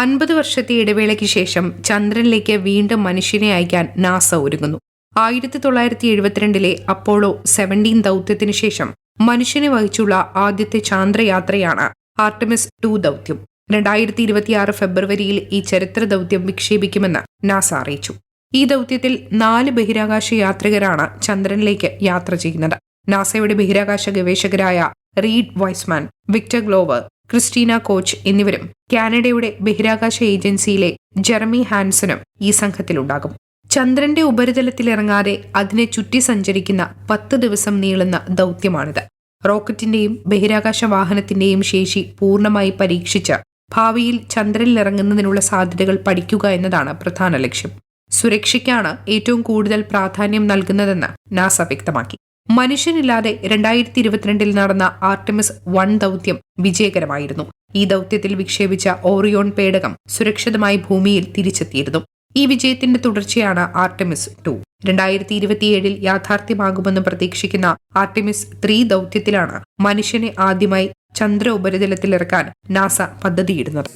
അൻപത് വർഷത്തെ ഇടവേളയ്ക്ക് ശേഷം ചന്ദ്രനിലേക്ക് വീണ്ടും മനുഷ്യനെ അയക്കാൻ നാസ ഒരുങ്ങുന്നു. ആയിരത്തി തൊള്ളായിരത്തി എഴുപത്തിരണ്ടിലെ അപ്പോളോ സെവന്റീൻ ദൗത്യത്തിനു ശേഷം മനുഷ്യനെ വഹിച്ചുള്ള ആദ്യത്തെ ചാന്ദ്രയാത്രയാണ് ആർട്ടമിസ് ടു ദൗത്യം. രണ്ടായിരത്തി ഇരുപത്തിയാറ് ഫെബ്രുവരിയിൽ ഈ ചരിത്ര ദൗത്യം വിക്ഷേപിക്കുമെന്ന് നാസ അറിയിച്ചു. ഈ ദൗത്യത്തിൽ നാല് ബഹിരാകാശ യാത്രികരാണ് ചന്ദ്രനിലേക്ക് യാത്ര ചെയ്യുന്നത്. നാസയുടെ ബഹിരാകാശ ഗവേഷകരായ Reid Wiseman Victor Glover Christina Koch എന്നിവരും കാനഡയുടെ ബഹിരാകാശ ഏജൻസിയിലെ ജെറമി ഹാൻസനും ഈ സംഘത്തിലുണ്ടാകും. ചന്ദ്രന്റെ ഉപരിതലത്തിലിറങ്ങാതെ അതിനെ ചുറ്റി സഞ്ചരിക്കുന്ന പത്ത് ദിവസം നീളുന്ന ദൗത്യമാണിത്. റോക്കറ്റിന്റെയും ബഹിരാകാശ വാഹനത്തിന്റെയും ശേഷി പൂർണമായി പരീക്ഷിച്ച് ഭാവിയിൽ ചന്ദ്രനിൽ ഇറങ്ങുന്നതിനുള്ള സാധ്യതകൾ പഠിക്കുക എന്നതാണ് പ്രധാന ലക്ഷ്യം. സുരക്ഷയ്ക്കാണ് ഏറ്റവും കൂടുതൽ പ്രാധാന്യം നൽകുന്നതെന്ന് നാസ വ്യക്തമാക്കി. മനുഷ്യനില്ലാതെ രണ്ടായിരത്തി ഇരുപത്തിരണ്ടിൽ നടന്ന ആർട്ടിമിസ് വൺ ദൗത്യം വിജയകരമായിരുന്നു. ഈ ദൗത്യത്തിൽ വിക്ഷേപിച്ച ഓറിയോൺ പേടകം സുരക്ഷിതമായി ഭൂമിയിൽ തിരിച്ചെത്തിയിരുന്നു. ഈ വിജയത്തിന്റെ തുടർച്ചയാണ് ആർട്ടിമിസ് ടു. രണ്ടായിരത്തി ഇരുപത്തിയേഴിൽ യാഥാർത്ഥ്യമാകുമെന്ന് പ്രതീക്ഷിക്കുന്ന ആർട്ടിമിസ് ത്രീ ദൗത്യത്തിലാണ് മനുഷ്യനെ ആദ്യമായി ചന്ദ്ര ഉപരിതലത്തിലിറക്കാൻ നാസ പദ്ധതിയിടുന്നത്.